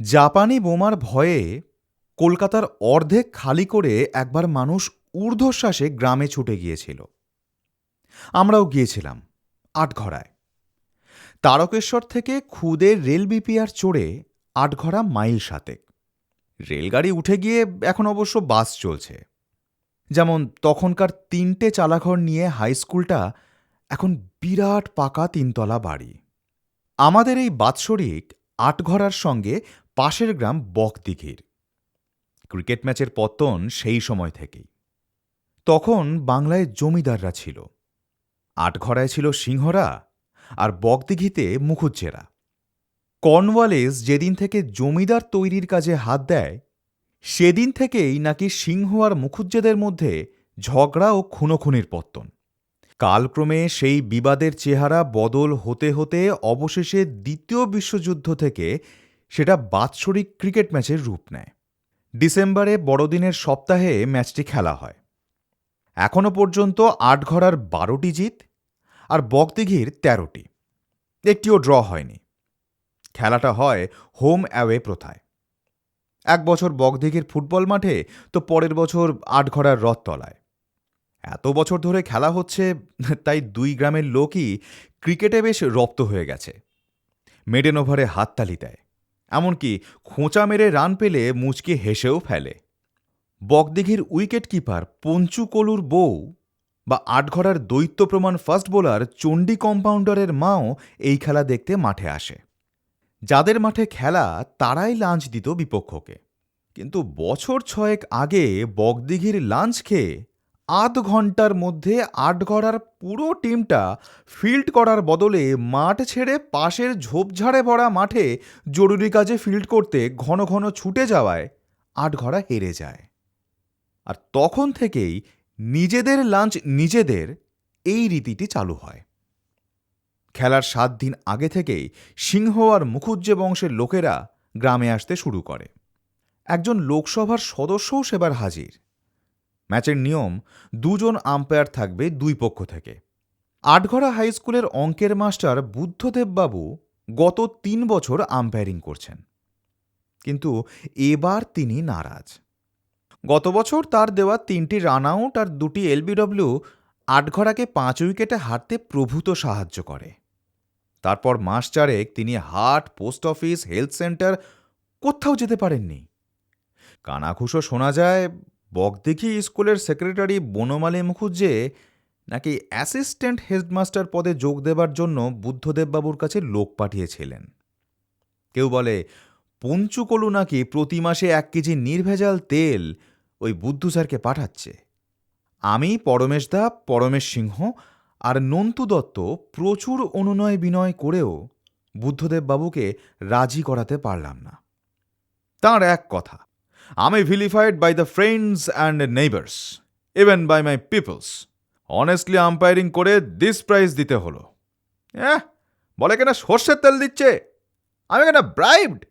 জাপানি বোমার ভয়ে কলকাতার অর্ধেক খালি করে একবার মানুষ ঊর্ধ্বশ্বাসে গ্রামে ছুটে গিয়েছিল। আমরাও গিয়েছিলাম আটঘরায় তারকেশ্বর থেকে খুদে রেল বিপিআর চড়ে আটঘরা মাইল সাতেক। রেলগাড়ি উঠে গিয়ে এখন অবশ্য বাস চলছে। যেমন তখনকার তিনটে চালাঘর নিয়ে হাই স্কুলটা এখন বিরাট পাকা তিনতলা বাড়ি। আমাদের এই বাৎসরিক আটঘরার সঙ্গে পাশের গ্রাম বকদিঘির। ক্রিকেট ম্যাচের পত্তন সেই সময় থেকেই। তখন বাংলায় জমিদাররা ছিল। আটঘরায় ছিল সিংহরা আর বকদিঘিতে মুখুজ্জেরা। কর্নওয়ালিস যেদিন থেকে জমিদার তৈরির কাজে হাত দেয়, সেদিন থেকেই নাকি সিংহ আর মুখুজ্জেদের মধ্যে ঝগড়া ও খুনোখুনির পত্তন। কালক্রমে সেই বিবাদের চেহারা বদল হতে হতে অবশেষে দ্বিতীয় বিশ্বযুদ্ধ থেকে সেটা বাৎসরিক ক্রিকেট ম্যাচের রূপ নেয়। ডিসেম্বরে বড়দিনের সপ্তাহে ম্যাচটি খেলা হয়। এখনও পর্যন্ত আট আটঘরার বারোটি জিত আর বকদিঘির তেরোটি। একটিও ড্র হয়নি। খেলাটা হয় হোম অ্যাওয়ে প্রথায়। এক বছর বকদিঘির ফুটবল মাঠে তো পরের বছর আটঘরার রথতলায় এত বছর ধরে খেলা হচ্ছে, তাই দুই গ্রামের লোকই ক্রিকেটে বেশ রপ্ত হয়ে গেছে। মেডেন ওভারে হাততালি দেয়। এমনকি খোঁচা মেরে রান পেলে মুচকে হেসেও ফেলে। বকদিঘির উইকেট কিপার পঞ্চু কলুর বউ বা আটঘরার দৈত্য প্রমাণ বোলার চণ্ডী কম্পাউন্ডারের মাও এই খেলা দেখতে মাঠে আসে। যাদের মাঠে খেলা, তারাই লাঞ্চ দিত বিপক্ষকে। কিন্তু বছর ছয়েক আগে বকদিঘির লাঞ্চ খেয়ে আধ ঘণ্টার মধ্যে আটঘরার পুরো টিমটা ফিল্ড করার বদলে মাঠ ছেড়ে পাশের ঝোপঝাড়ে ভরা মাঠে জরুরি কাজে ফিল্ড করতে ঘন ঘন ছুটে যাওয়ায় আটঘরা হেরে যায়। আর তখন থেকেই নিজেদের লাঞ্চ নিজেদের এই রীতিটি চালু হয়। খেলার সাত দিন আগে থেকেই সিংহ আর মুখুজ্জে বংশের লোকেরা গ্রামে আসতে শুরু করে। একজন লোকসভার সদস্যও সেবার হাজির। ম্যাচের নিয়ম, দুজন আম্পায়ার থাকবে দুই পক্ষ থেকে। আটঘরা হাই স্কুলের অঙ্কের মাস্টার বুদ্ধদেববাবু গত তিন বছর আম্পায়ারিং করছেন। কিন্তু এবার তিনি নারাজ। গত বছর তার দেওয়া তিনটি রান আউট আর দুটি এলবিডব্লিউ আটঘরাকে পাঁচ উইকেটে হারতে প্রভূত সাহায্য করে। তারপর মাস চারেক তিনি হাট পোস্ট অফিস হেলথ সেন্টার কোথাও যেতে পারেননি। কানাঘুষো শোনা যায় বকদিঘি স্কুলের সেক্রেটারি বনমালী মুখুজ্জে নাকি অ্যাসিস্ট্যান্ট হেডমাস্টার পদে যোগ দেবার জন্য বুদ্ধদেববাবুর কাছে লোক পাঠিয়েছিলেন। কেউ বলে পঞ্চুকলু নাকি প্রতি মাসে এক কেজি নির্ভেজাল তেল ওই বুদ্ধু স্যারকে পাঠাচ্ছে। আমি পরমেশদা পরমেশ সিংহ আর নন্তু দত্ত প্রচুর অনুনয় বিনয় করেও বুদ্ধদেববাবুকে রাজি করাতে পারলাম না। তাঁর এক কথা আমি vilified by the friends and neighbours even by my peoples honestly umpiring করে দিস প্রাইজ দিতে হলো। হ্যাঁ বলে কেনা সর্ষের তেল দিচ্ছে? আমি কেনা ব্রাইবড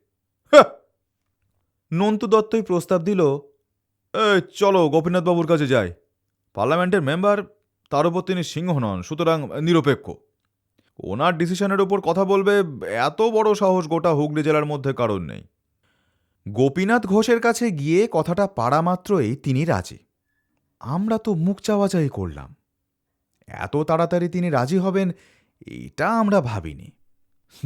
নন্তু দত্তই প্রস্তাব দিল "এই, চলো গোপীনাথবাবুর কাছে যাই। পার্লামেন্টের মেম্বার তার উপর তিনি সিংহ নন সুতরাং নিরপেক্ষ। ওনার ডিসিশনের উপর কথা বলবে এত বড় সাহস গোটা হুগলি জেলার মধ্যে কারণ নেই। গোপীনাথ ঘোষের কাছে গিয়ে কথাটা পাড়া মাত্রই তিনি রাজি। আমরা তো মুখ চাওয়াচাই করলাম। এত তাড়াতাড়ি তিনি রাজি হবেন এটা আমরা ভাবিনি।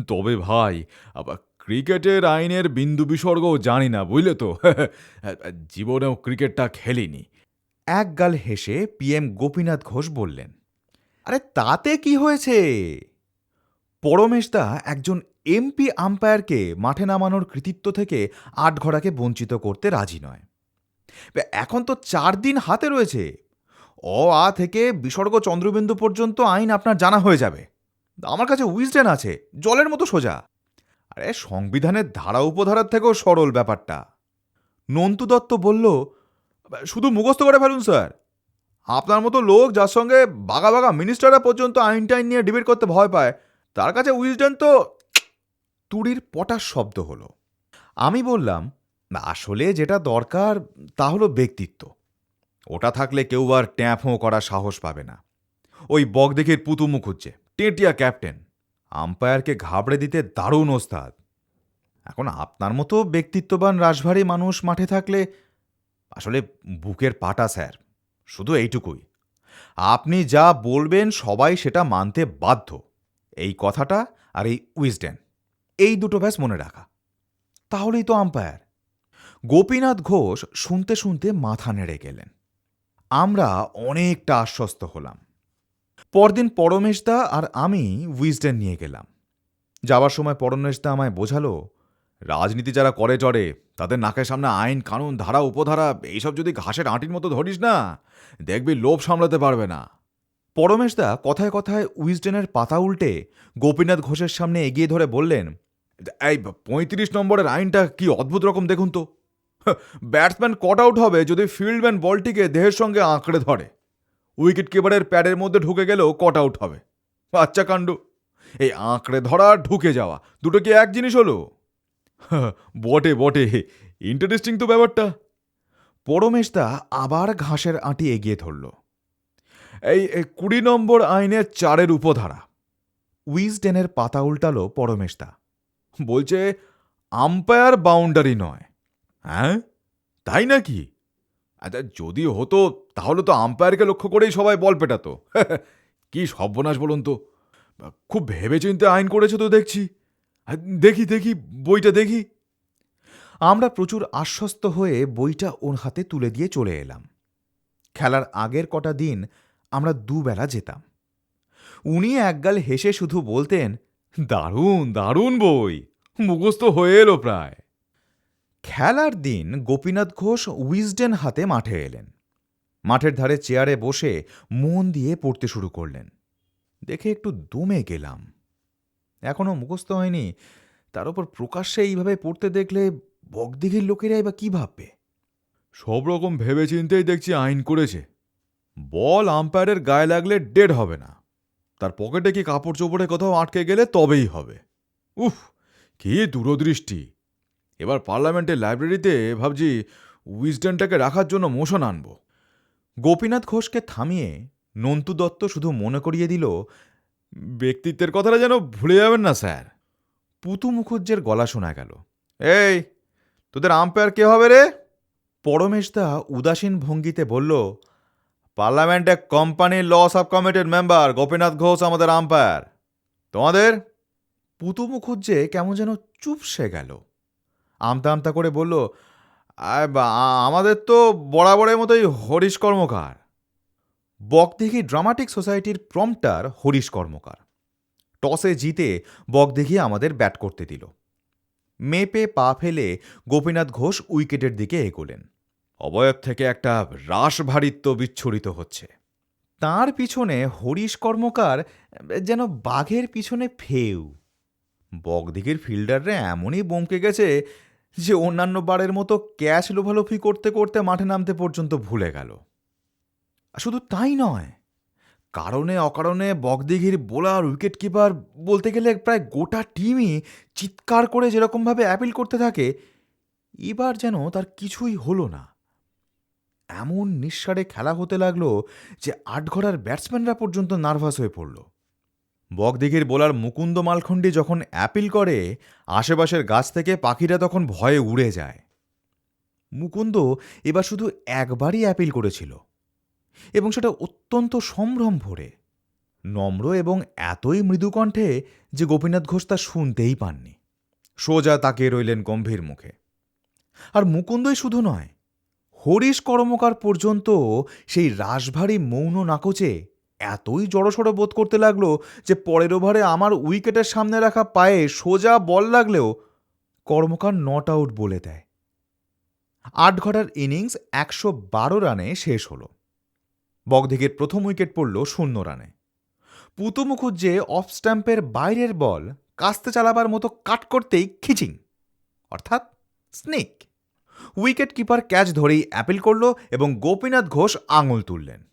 তবে ভাই আবার ক্রিকেটের আইনের বিন্দু বিসর্গও জানি না বুঝলে তো? জীবনেও ক্রিকেটটা খেলিনি। এক গাল হেসে পিএম গোপীনাথ ঘোষ বললেন আরে তাতে কি হয়েছে? পরমেশদা একজন এমপি আম্পায়ারকে মাঠে নামানোর কৃতিত্ব থেকে আটঘরাকে বঞ্চিত করতে রাজি নয়। এখন তো চার দিন হাতে রয়েছে। অ, আ থেকে বিসর্গ চন্দ্রবিন্দু পর্যন্ত আইন আপনার জানা হয়ে যাবে। আমার কাছে উইজডেন আছে, জলের মতো সোজা। আরে, সংবিধানের ধারা উপধারার থেকেও সরল ব্যাপারটা। নন্তু দত্ত বলল শুধু মুখস্থ করে ফেলুন, স্যার। আপনার মতো লোক যার সঙ্গে বাগা বাগা মিনিস্টাররা পর্যন্ত আইন টাইন নিয়ে ডিবেট করতে ভয় পায়, তার কাছে উইজডেন তো তুড়ির পটার শব্দ হলো। আমি বললাম আসলে যেটা দরকার তা হলো ব্যক্তিত্ব। ওটা থাকলে কেউ আর ট্যাঁফো করার সাহস পাবে না। ওই বকদেখির পুতু মুখুজ্জে টেটিয়া ক্যাপ্টেন। আম্পায়ারকে ঘাবড়ে দিতে দারুণ ওস্তাদ। এখন আপনার মতো ব্যক্তিত্ববান রাশভারী মানুষ মাঠে থাকলে আসলে বুকের পাটা, স্যার। শুধু এইটুকুই। আপনি যা বলবেন সবাই সেটা মানতে বাধ্য। এই কথাটা আর এই উইজডেন। এই দুটো ব্যাস মনে রাখা। তাহলেই তো আম্পায়ার গোপীনাথ ঘোষ শুনতে শুনতে মাথা নেড়ে গেলেন। আমরা অনেকটা আশ্বস্ত হলাম। পরদিন পরমেশদা আর আমি উইজডেন নিয়ে গেলাম। যাবার সময় পরমেশদা আমায় বোঝালো, রাজনীতি যারা করে চড়ে তাদের নাকের সামনে আইন, কানুন, ধারা, উপধারা, এইসব যদি ঘাসের আঁটির মতো ধরিস না, দেখবি লোভ সামলাতে পারবে না। পরমেশদা কথায় কথায় উইজডেনের পাতা উল্টে গোপীনাথ ঘোষের সামনে এগিয়ে ধরে বললেন এই পঁয়ত্রিশ নম্বরের আইনটা কি অদ্ভুত রকম দেখুন তো। ব্যাটসম্যান কট আউট হবে যদি ফিল্ডম্যান বলটিকে দেহের সঙ্গে আঁকড়ে ধরে। উইকেট কিপারের প্যাডের মধ্যে ঢুকে গেলেও কট আউট হবে। বাচ্চা কাণ্ড। এই আঁকড়ে ধরা ঢুকে যাওয়া, দুটো কি এক জিনিস হলো? বটে বটে। ইন্টারেস্টিং তো ব্যাপারটা। পরমেশদা আবার ঘাসের আঁটি এগিয়ে ধরল। এই এই কুড়ি নম্বর আইনের চারের উপধারা। উইজডেনের পাতা উল্টালো পরমেশদা বলছে আম্পায়ার বাউন্ডারি নয়। হ্যাঁ? তাই নাকি? আচ্ছা যদি হতো, তাহলে তো আম্পায়ারকে লক্ষ্য করেই সবাই বল পেটাতো। কি সর্বনাশ বলুন তো। খুব ভেবেচিন্তে আইন করেছে তো দেখছি। দেখি দেখি, বইটা দেখি। আমরা প্রচুর আশ্বস্ত হয়ে বইটা ওর হাতে তুলে দিয়ে চলে এলাম। খেলার আগের কটা দিন আমরা দুবেলা যেতাম। উনি একগাল হেসে শুধু বলতেন দারুণ দারুণ বই। মুখস্থ হয়ে এলো প্রায়। খেলার দিন গোপীনাথ ঘোষ উইজডেন হাতে মাঠে এলেন। মাঠের ধারে চেয়ারে বসে মন দিয়ে পড়তে শুরু করলেন। দেখে একটু দমে গেলাম। এখনও মুখস্থ হয়নি। তার উপর প্রকাশ্যে এইভাবে পড়তে দেখলে বকদিঘির লোকেরাই বা কী ভাববে? সব রকম ভেবে চিন্তেই দেখছি আইন করেছে। বল আম্পায়ারের গায়ে লাগলে ডেড হবে না। তার পকেটে কি কাপড় চোপড়ে কোথাও আটকে গেলে তবেই হবে। উফ, কি দূরদৃষ্টি। এবার পার্লামেন্টের লাইব্রেরিতে ভাবছি উইজডেনটাকে রাখার জন্য মোশন আনব। গোপীনাথ ঘোষকে থামিয়ে নন্তু দত্ত শুধু মনে করিয়ে দিল, ব্যক্তিত্বের কথাটা যেন ভুলে যাবেন না, স্যার। পুতু মুখুজ্জের গলা শোনা গেল। এই, তোদের আম্পায়ার কে হবে রে? পরমেশদা উদাসীন ভঙ্গিতে বলল পার্লামেন্টে কোম্পানির ল সাব কমিটির মেম্বার গোপীনাথ ঘোষ আমাদের আম্পায়ার। তোমাদের? পুতু মুখুজ্জে কেমন যেন চুপসে গেল। আমতা আমতা করে বলল "আয় বা, আমাদের তো বরাবরের মতোই হরিশ কর্মকার। বকদিঘি ড্রামাটিক সোসাইটির প্রম্পটার হরিশ কর্মকার। টসে জিতে বকদিঘি আমাদের ব্যাট করতে দিল। মেপে পা ফেলে গোপীনাথ ঘোষ উইকেটের দিকে এগোলেন। অবয়ব থেকে একটা রাসভারিত্ব বিচ্ছুরিত হচ্ছে। তার পিছনে হরিশ কর্মকার যেন বাঘের পিছনে ফেউ। বকদিঘির ফিল্ডাররা এমনই বমকে গেছে যে অন্যান্য বারের মতো ক্যাচ লোভালোফি করতে করতে মাঠে নামতে পর্যন্ত ভুলে গেল। শুধু তাই নয়, কারণে অকারণে বকদিঘির বোলার উইকেট কিপার বলতে গেলে প্রায় গোটা টিমই চিৎকার করে যেরকমভাবে অ্যাপিল করতে থাকে, এবার যেন তার কিছুই হলো না। এমন নিঃসারে খেলা হতে লাগল যে আটঘরার ব্যাটসম্যানরা পর্যন্ত নার্ভাস হয়ে পড়ল। বকদিঘির বোলার মুকুন্দ মালখণ্ডী যখন অ্যাপিল করে, আশেপাশের গাছ থেকে পাখিরা তখন ভয়ে উড়ে যায়। মুকুন্দ এবার শুধু একবারই অ্যাপিল করেছিল এবং সেটা অত্যন্ত সম্ভ্রম ভরে, নম্র এবং এতই মৃদুকণ্ঠে যে গোপীনাথ ঘোষ তা শুনতেই পাননি। সোজা তাকে রইলেন গম্ভীর মুখে। আর মুকুন্দই শুধু নয় হরিশ কর্মকার পর্যন্ত সেই রাশভারী মৌন নাকচে এতই জড়সড় বোধ করতে লাগল যে পরের ওভারে আমার উইকেটের সামনে রাখা পায়ে সোজা বল লাগলেও কর্মকার নট আউট বলে দেয়। আট ঘটার ইনিংস, একশো বারো রানে শেষ হলো। বগদিগের প্রথম উইকেট পড়ল শূন্য রানে। পুতু মুখুজ্জে অফ স্ট্যাম্পের বাইরের বল, কাস্তে চালাবার মতো কাট করতেই খিচিং, অর্থাৎ স্নেক। উইকেট কিপার ক্যাচ ধরেই অ্যাপিল করল এবং গোপীনাথ ঘোষ আঙুল তুললেন।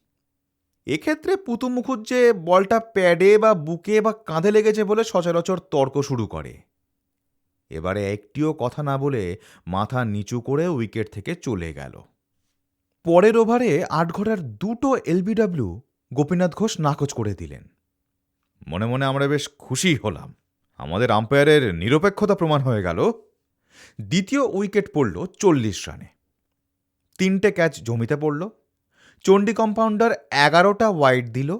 এক্ষেত্রে পুতু মুখুজ্জে বলটা প্যাডে বা বুকে বা কাঁধে লেগেছে বলে সচরাচর তর্ক শুরু করে। এবারে একটিও কথা না বলে মাথা নিচু করে উইকেট থেকে চলে গেল। পরের ওভারে আট ঘটার দুটো এলবিডব্লিউ গোপীনাথ ঘোষ নাকচ করে দিলেন। মনে মনে আমরা বেশ খুশি হলাম। আমাদের আম্পায়ারের নিরপেক্ষতা প্রমাণ হয়ে গেল। দ্বিতীয় উইকেট পড়ল চল্লিশ রানে। তিনটে ক্যাচ জমিতে পড়ল। চণ্ডী কম্পাউন্ডার এগারোটা ওয়াইড দিল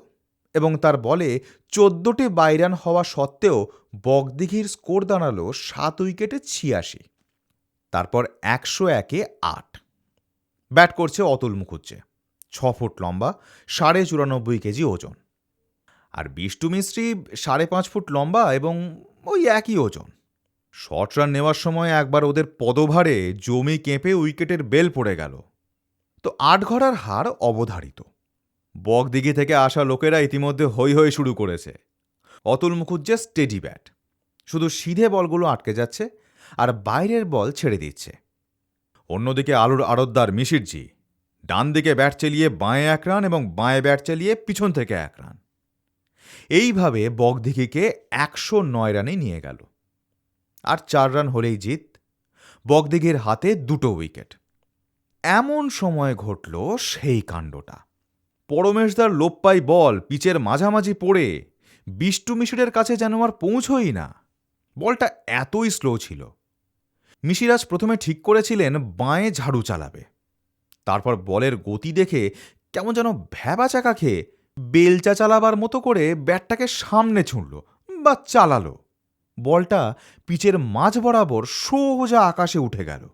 এবং তার বলে চোদ্দোটি বাইরান হওয়া সত্ত্বেও বগদিঘির স্কোর দাঁড়াল সাত উইকেটে ছিয়াশি। তারপর একশো একে আট। ব্যাট করছে অতুল মুখুজ্জে। ছ ফুট লম্বা, সাড়ে চুরানব্বই কেজি ওজন। আর বিষ্টু মিস্ত্রি সাড়ে পাঁচ ফুট লম্বা এবং ওই একই ওজন। শর্ট রান নেওয়ার সময় একবার ওদের পদভারে জমি কেঁপে উইকেটের বেল পড়ে গেল। তো আট ঘরার হার অবধারিত। বকদিঘি থেকে আসা লোকেরা ইতিমধ্যে হৈ হৈ শুরু করেছে। অতুল মুখুজ্জে স্টেডি ব্যাট শুধু সিধে বলগুলো আটকে যাচ্ছে আর বাইরের বল ছেড়ে দিচ্ছে। অন্যদিকে আলুর আড়তদার মিশিরজি, ডান দিকে ব্যাট চালিয়ে বাঁয়ে এক রান এবং বাঁয়ে ব্যাট চালিয়ে পিছন থেকে এক রান। এইভাবে বকদিঘিকে একশো নয় রানে নিয়ে গেল। আর চার রান হলেই জিত। বগদিঘির হাতে দুটো উইকেট। এমন সময় ঘটল সেই কাণ্ডটা। পরমেশদার লোপ্পাই বল পিচের মাঝামাঝি পড়ে, বিষ্টু মিশিরের কাছে যেন আর পৌঁছই না। বলটা এতই স্লো ছিল। মিশিরাজ প্রথমে ঠিক করেছিলেন বাঁয়ে ঝাড়ু চালাবে। তারপর বলের গতি দেখে কেমন যেন ভ্যাবা চাকা খেয়ে বেলচা চালাবার মতো করে ব্যাটটাকে সামনে ছুঁড়ল বা চালালো। বলটা পিচের মাঝ বরাবর সোজা আকাশে উঠে গেল।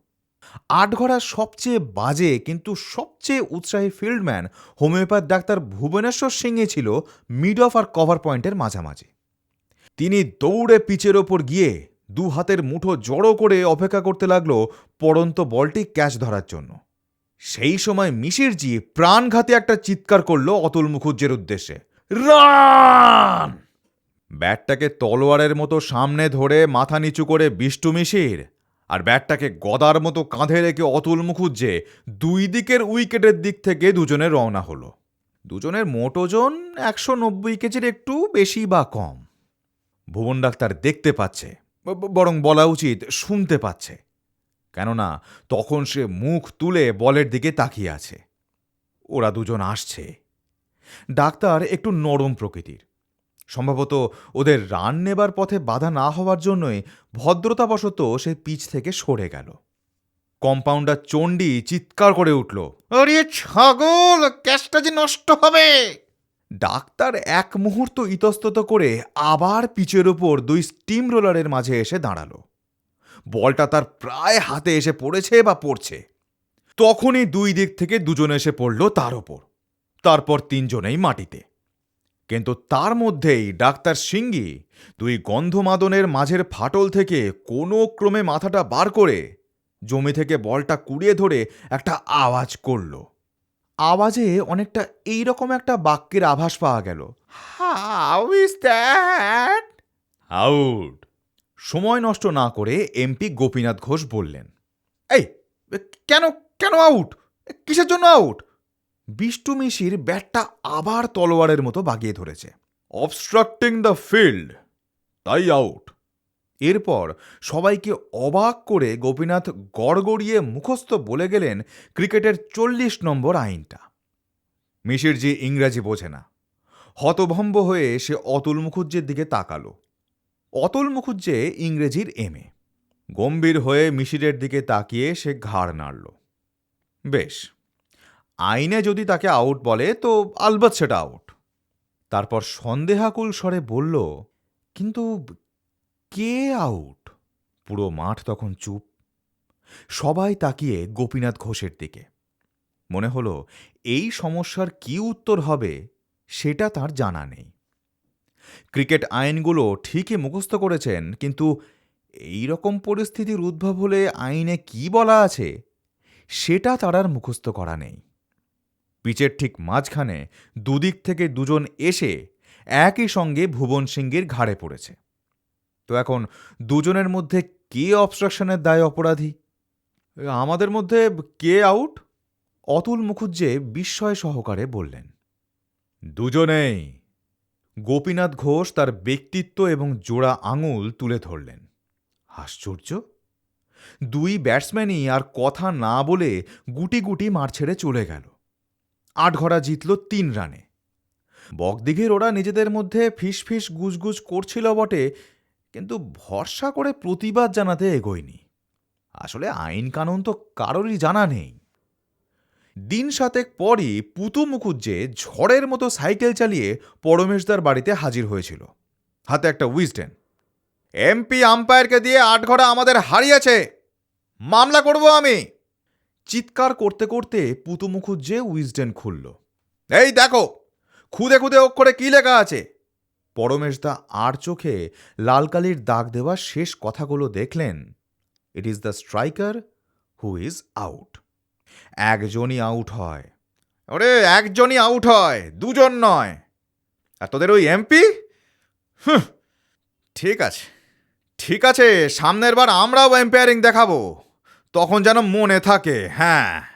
আটঘরার সবচেয়ে বাজে কিন্তু সবচেয়ে উৎসাহী ফিল্ডম্যান হোমিওপ্যাথ ডাক্তার ভুবনেশ্বর সিংয়ে ছিল মিড অফ আর কভার পয়েন্টের মাঝামাঝি। তিনি দৌড়ে পিচের ওপর গিয়ে দু হাতের মুঠো জড়ো করে অপেক্ষা করতে লাগল পড়ন্ত বলটি ক্যাচ ধরার জন্য। সেই সময় মিশিরজি প্রাণঘাতে একটা চিৎকার করল অতুল মুখুজ্জের উদ্দেশ্যে। রান! ব্যাটটাকে তলোয়ারের মতো সামনে ধরে মাথা নিচু করে বিষ্টু মিশির, আর ব্যাটটাকে গদার মতো কাঁধে রেখে অতুল মুখুজ্জে দুই দিকের উইকেটের দিক থেকে দুজনে রওনা হলো। দুজনের মোট ওজন একশো নব্বই কেজির একটু বেশি বা কম। ভুবন ডাক্তার দেখতে পাচ্ছে বরং বলা উচিত শুনতে পাচ্ছে। কেননা তখন সে মুখ তুলে বলের দিকে তাকিয়ে আছে। ওরা দুজন আসছে। ডাক্তার একটু নরম প্রকৃতির। সম্ভবত ওদের রান নেবার পথে বাধা না হওয়ার জন্যই ভদ্রতাবশত সে পিচ থেকে সরে গেল। কম্পাউন্ডার চণ্ডী চিৎকার করে উঠল, আরে ছাগল ক্যাশটা যে নষ্ট হবে! ডাক্তার এক মুহূর্ত ইতস্তত করে আবার পিচের ওপর দুই স্টিম রোলারের মাঝে এসে দাঁড়াল। বলটা তার প্রায় হাতে এসে পড়েছে বা পড়ছে। তখনই দুই দিক থেকে দুজন এসে পড়ল তার ওপর তারপর তিনজনেই মাটিতে। কিন্তু তার মধ্যেই ডাক্তার সিঙ্গি দুই গন্ধমাদনের মাঝের ফাটল থেকে কোনো ক্রমে মাথাটা বার করে জমি থেকে বলটা কুড়িয়ে ধরে একটা আওয়াজ করল। আওয়াজে অনেকটা এই রকম একটা বাক্যের আভাস পাওয়া গেল। How is that out. সময় নষ্ট না করে এমপি গোপীনাথ ঘোষ বললেন এই কেন কেন আউট? কিসের জন্য আউট? বিষ্টু মিশির ব্যাটটা আবার তলোয়ারের মতো বাগিয়ে ধরেছে। অবস্ট্রাক্টিং দ্য ফিল্ড তাই আউট এরপর সবাইকে অবাক করে গোপীনাথ গড়গড়িয়ে মুখস্থ বলে গেলেন ক্রিকেটের চল্লিশ নম্বর আইনটা। মিশিরজি ইংরাজি বোঝে না। হতভম্ব হয়ে সে অতুল মুখুজ্জের দিকে তাকালো। অতুল মুখুজ্জে ইংরেজির এমএ গম্ভীর হয়ে মিশিরের দিকে তাকিয়ে সে ঘাড় নাড়ল। বেশ। আইনে যদি তাকে আউট বলে, তো আলবৎ সেটা আউট। তারপর সন্দেহাকুল স্বরে বলল, কিন্তু কে আউট? পুরো মাঠ তখন চুপ। সবাই তাকিয়ে গোপীনাথ ঘোষের দিকে। মনে হলো, এই সমস্যার কি উত্তর হবে, সেটা তার জানা নেই। ক্রিকেট আইনগুলো ঠিকই মুখস্থ করেছেন, কিন্তু এই রকম পরিস্থিতির উদ্ভব হলে আইনে কি বলা আছে, সেটা তার আর মুখস্থ করা নেই। পিচের ঠিক মাঝখানে দুদিক থেকে দুজন এসে একই সঙ্গে ভুবন সিংয়ের ঘাড়ে পড়েছে। তো এখন দুজনের মধ্যে কে অবস্ট্রাকশনের দায় অপরাধী? আমাদের মধ্যে কে আউট অতুল মুখুজ্জে বিস্ময় সহকারে বললেন, দুজনেই। গোপীনাথ ঘোষ তার ব্যক্তিত্ব এবং জোড়া আঙুল তুলে ধরলেন। আশ্চর্য! দুই ব্যাটসম্যানই আর কথা না বলে গুটি গুটি মার ছেড়ে চলে গেল। আটঘরা জিতল তিন রানে। বকদিঘির ওরা নিজেদের মধ্যে ফিস ফিস গুজগুজ করছিল বটে, কিন্তু ভরসা করে প্রতিবাদ জানাতে এগোয়নি। আসলে আইন কানুন তো কারোরই জানা নেই। দিন সাতেক পরই পুতু মুখুজ্জে ঝড়ের মতো সাইকেল চালিয়ে পরমেশদার বাড়িতে হাজির হয়েছিল। হাতে একটা উইজডেন। এমপি আম্পায়ারকে দিয়ে আট ঘোড়া আমাদের হারিয়েছে। মামলা করব আমি। চিৎকার করতে করতে পুতু মুখুজ্জে উইজডেন খুলল। এই দেখো খুদে খুদে অক্ষরে কি লেখা আছে? পরমেশদা আর চোখে লাল কালির দাগ দেওয়া শেষ কথাগুলো দেখলেন। It is the striker who is out একজনই আউট হয়। ওরে একজনই আউট হয় দুজন নয়। আর তোদের ওই এমপি ঠিক আছে ঠিক আছে সামনের বার আমরাও এম্পায়ারিং দেখাবো। তখন যেন মনে থাকে হ্যাঁ।